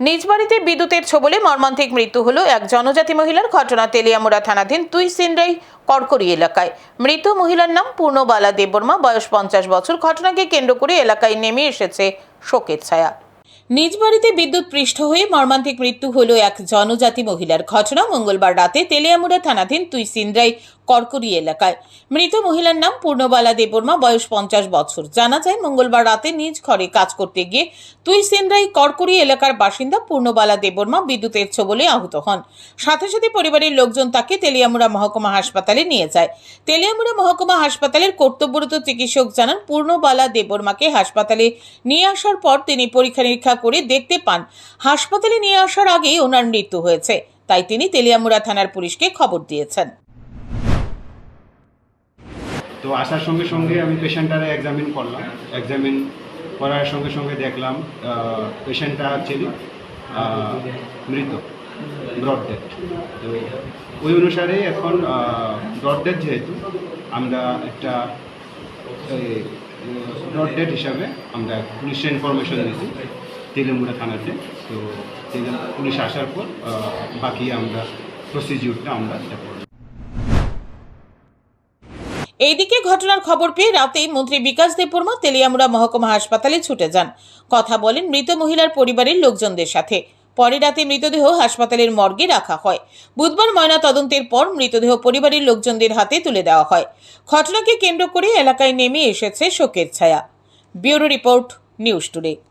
নিজ বাড়িতে বিদ্যুতের ছোবলে মর্মান্তিক মৃত্যু হলো এক জনজাতি মহিলার ঘটনা তেলিয়ামুড়া থানাধীন তুই সিনরাই করকরি এলাকায়। মৃত মহিলার নাম পূর্ণবালা দেববর্মা, বয়স পঞ্চাশ বছর। ঘটনাকে কেন্দ্র করে এলাকায় নেমে এসেছে শোকের ছায়া। নিজ বাড়িতে বিদ্যুৎ পৃষ্ঠ হয়ে মর্মান্তিক মৃত্যু হলো এক জনজাতি মহিলার ঘটনা। মঙ্গলবার রাতে তেলিয়ামুড়া থানাধীন তুই সিনরাই করকরি এলাকায়। মৃত মহিলার নাম পূর্ণবালা দেববর্মা, বয়স পঞ্চাশ বছর। জানা যায়, মঙ্গলবার রাতে নিজ ঘরে কাজ করতে গিয়ে তুই সিনরাই করকরি এলাকার বাসিন্দা পূর্ণবালা দেববর্মা বিদ্যুতের ছোবলে আহত হন। সাথে সাথে পরিবারের লোকজন তাকে তেলিয়ামুড়া মহকুমা হাসপাতালে নিয়ে যায়। তেলিয়ামুড়া মহকুমা হাসপাতালের কর্তব্যরত চিকিৎসক জানান, পূর্ণবালা দেববর্মাকে হাসপাতালে নিয়ে আসার পর তিনি পরীক্ষা নিরীক্ষা করে দেখতে পান। হাসপাতালে নিয়ে আসার আগেই ওনার মৃত্যু হয়েছে। তাই তিনি তেলিয়ামুড়া থানার পুলিশকে খবর দিয়েছেন। তো আসার সঙ্গে সঙ্গে আমি পেশেন্টটারে এক্সামিন করলাম। এক্সামিন করার সঙ্গে সঙ্গে দেখলাম পেশেন্টটা অ্যাকচুয়ালি মৃত ব্রড ডেথ তো ওই অনুসারে এখন ব্রড ডেথ যেহেতু, আমরা একটা ব্রড ডেথ হিসাবে আমরা পুলিশে ইনফরমেশন দিয়েছি। তেলেমুড়া থানাতে তো পুলিশ আসার পর বাকি আমরা প্রসিডিউরটা আমরা এইদিকে ঘটনার খবর পেয়ে রাতেই মন্ত্রী বিকাশ দেববর্মা তেলিয়ামুড়া মহকুমা হাসপাতালে ছুটে যান। কথা বলেন মৃত মহিলার পরিবারের লোকজনদের সাথে। পরে রাতে মৃতদেহ হাসপাতালের মর্গে রাখা হয়। বুধবার ময়না তদন্তের পর মৃতদেহ পরিবারের লোকজনদের হাতে তুলে দেওয়া হয়। ঘটনাকে কেন্দ্র করে এলাকায় নেমে এসেছে শোকের ছায়া। Bureau report, news today.